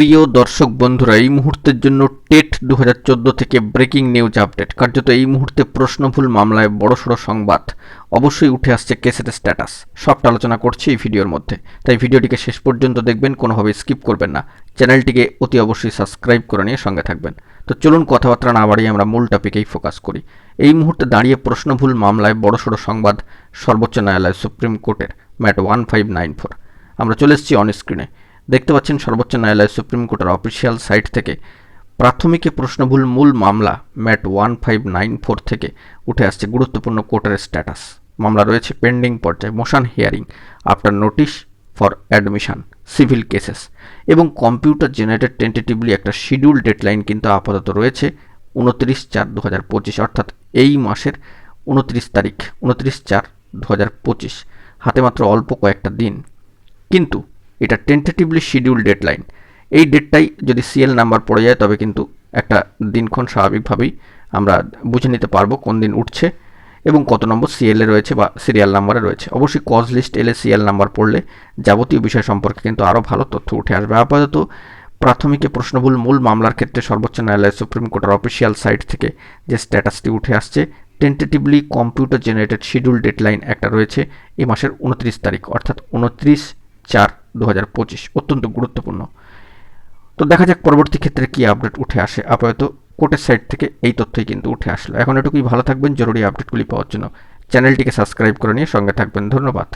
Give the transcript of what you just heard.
প্রিয় দর্শক বন্ধুরা, এই মুহূর্তের জন্য টেট দু হাজার চোদ্দ থেকে ব্রেকিং নিউজ আপডেট। কার্যত এই মুহূর্তে প্রশ্নভুল মামলায় বড়সড় সংবাদ অবশ্যই উঠে আসছে কেসের স্ট্যাটাস। সবটা আলোচনা করছি এই ভিডিওর মধ্যে। তাই ভিডিওটিকে শেষ পর্যন্ত দেখবেন, কোনোভাবে স্কিপ করবেন না। চ্যানেলটিকে অতি অবশ্যই সাবস্ক্রাইব করে নিয়ে সঙ্গে থাকবেন। তো চলুন কথাবার্তা না বাড়িয়ে আমরা মূল টপিকেই ফোকাস করি। এই মুহূর্তে দাঁড়িয়ে প্রশ্নভুল মামলায় বড়সড় সংবাদ সর্বোচ্চ ন্যায়ালয় সুপ্রিম কোর্টের MAT one five nine four. আমরা চলে এসেছি অন স্ক্রিনে। দেখতে পাচ্ছেন সর্বোচ্চ ন্যায়ালয় সুপ্রিম কোর্টের অফিসিয়াল সাইট থেকে প্রাথমিকে প্রশ্নভুল মূল মামলা MAT one five nine four থেকে উঠে আসছে গুরুত্বপূর্ণ কোর্টের স্ট্যাটাস। মামলা রয়েছে পেন্ডিং পর্যায়ে, motion hearing, after notice for admission, civil cases এবং কম্পিউটার জেনারেটেড টেন্টেটিভলি একটা শিডিউল ডেডলাইন কিন্তু আপাতত রয়েছে উনত্রিশ চার দু হাজার পঁচিশ, অর্থাৎ এই মাসের উনত্রিশ তারিখ, উনত্রিশ চার দু হাজার পঁচিশ, হাতে মাত্র অল্প কয়েকটা দিন। কিন্তু এটা টেন্টেটিভলি শিডিউল ডেডলাইন এই ডেটটাই যদি সিএল নাম্বার পড়ে যায়, তবে কিন্তু একটা দিনক্ষণ স্বাভাবিকভাবেই আমরা বুঝে নিতে পারব কোন দিন উঠছে এবং কত নম্বর সিএলএ রয়েছে বা সিরিয়াল নাম্বারে রয়েছে। অবশ্যই কজ লিস্ট এলে সিএল নাম্বার পড়লে যাবতীয় বিষয় সম্পর্কে কিন্তু আরও ভালো তথ্য উঠে আসবে। আপাতত প্রাথমিকে প্রশ্নভুল মূল মামলার ক্ষেত্রে সর্বোচ্চ ন্যায়ালয় সুপ্রিম কোর্টের অফিসিয়াল সাইট থেকে যে স্ট্যাটাসটি উঠে আসছে tentatively computer generated schedule deadline একটা রয়েছে এ মাসের উনত্রিশ তারিখ, অর্থাৎ উনত্রিশ চার দু অত্যন্ত গুরুত্বপূর্ণ। তো দেখা যাক পরবর্তী ক্ষেত্রে কী আপডেট উঠে আসে। আপাতত কোর্টের সাইট থেকে এই তথ্যই কিন্তু উঠে আসলো। এখন এটুকুই, ভালো থাকবেন, জরুরি আপডেটগুলি পাওয়ার জন্য। চ্যানেলটিকে সাবস্ক্রাইব করে নিয়ে সঙ্গে থাকবেন। ধন্যবাদ।